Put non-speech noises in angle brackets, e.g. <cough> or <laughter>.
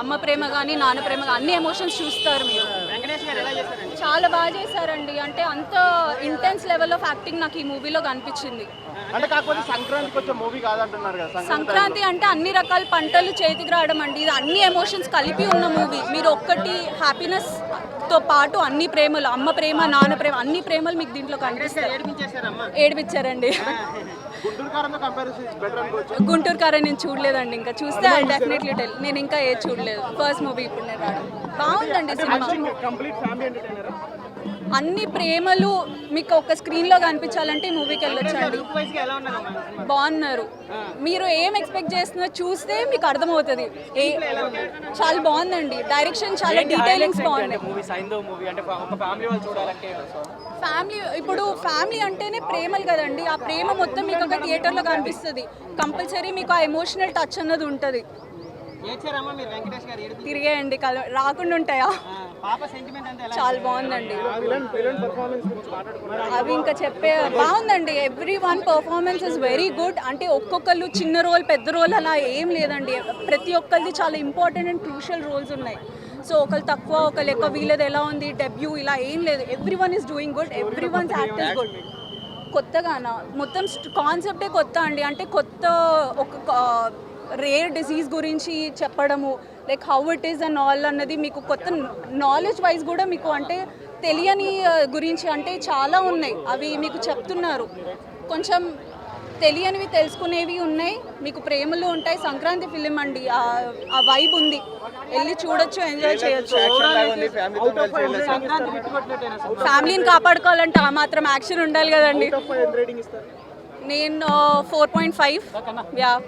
అమ్మ ప్రేమ కానీ నాన్న ప్రేమ కానీ అన్ని ఎమోషన్స్ చూస్తారు మీరు. వెంకటేష్ గారు ఎలా చేశారండి? చాలా బాగా చేశారండి. అంటే అంత ఇంటెన్స్ లెవెల్ ఆఫ్ యాక్టింగ్ నాకు ఈ మూవీలో కనిపించింది. అంటే కాకపోతే సంక్రాంతికి వచ్చే మూవీ కాదంటున్నారు కదా సంక్రాంతి సంక్రాంతి అంటే అన్ని రకాల పంటలు చేతికి రావడం అండి. ఇది అన్ని ఎమోషన్స్ కలిపి ఉన్న మూవీ మీరు ఒక్కటి హ్యాపీనెస్తో పాటు అన్ని ప్రేమలు అమ్మ ప్రేమ నాన్న ప్రేమ అన్ని ప్రేమలు మీకు దీంట్లో కనిపిస్తాయి. ఏడిపించారండి. <laughs> గుంటూరు కార నేను చూడలేదండి ఇంకా. చూస్తే ఐ డెఫినెట్లీ టెల్ నేను ఇంకా ఏది చూడలేదు. ఫస్ట్ మూవీ ఇప్పుడు నేను రావడం. బాగుందండి సినిమా. అన్ని ప్రేమలు మీకు ఒక స్క్రీన్లో కనిపించాలంటే ఈ మూవీకి వెళ్ళొచ్చండి. బాగున్నారు. మీరు ఏం ఎక్స్పెక్ట్ చేస్తున్నారో చూస్తే మీకు అర్థమవుతుంది. ఏ చాలా బాగుందండి. డైరెక్షన్ చాలా డీటెయిలింగ్స్ బాగున్నాయి. చూడాలంటే ఫ్యామిలీ ఇప్పుడు ఫ్యామిలీ అంటేనే ప్రేమలు కదండి. ఆ ప్రేమ మొత్తం మీకు ఒక థియేటర్లో కనిపిస్తుంది. కంపల్సరీ మీకు ఆ ఎమోషనల్ టచ్ అన్నది ఉంటుంది. తిరిగేయండి కల రాకుండా ఉంటాయా? పాప సెంటిమెంట్ అంతా ఎలా చాలా బాగుందండి. అవి ఇంకా చెప్పే బాగుందండి. Everyone performance is very good అంటే ఒక్కొక్కళ్ళు చిన్న రోల్ పెద్ద రోల్ అలా ఏం లేదండి. ప్రతి ఒక్కరిది చాలా ఇంపార్టెంట్ అండ్ క్రూషియల్ రోల్స్ ఉన్నాయి. సో ఒకళ్ళు తక్కువ ఒకళ్ళు ఎక్కువ వీళ్ళది ఎలా ఉంది డెబ్యూ ఇలా ఏం లేదు. Everyone is doing good everyone's act is good కొత్తగానా? మొత్తం కాన్సెప్టే కొత్త అండి. అంటే కొత్త ఒక రేర్ డిసీజ్ గురించి చెప్పడము like how it is and all అన్నది మీకు కొత్త నాలెడ్జ్ వైజ్ కూడా మీకు అంటే తెలియని ఆ, గురించి అంటే చాలా ఉన్నాయి. అవి మీకు చెప్తున్నారు. కొంచెం తెలియనివి తెలుసుకునేవి ఉన్నాయి. మీకు ప్రేమలు ఉంటాయి. సంక్రాంతి ఫిలిం అండి. ఆ- ఆ వైబ్ ఉంది. వెళ్ళి చూడొచ్చు ఎంజాయ్ చేయొచ్చు. ఫ్యామిలీని కాపాడుకోవాలంటే ఆ మాత్రం యాక్షన్ ఉండాలి కదండి. నేను ఫోర్ పాయింట్ ఫైవ్ యా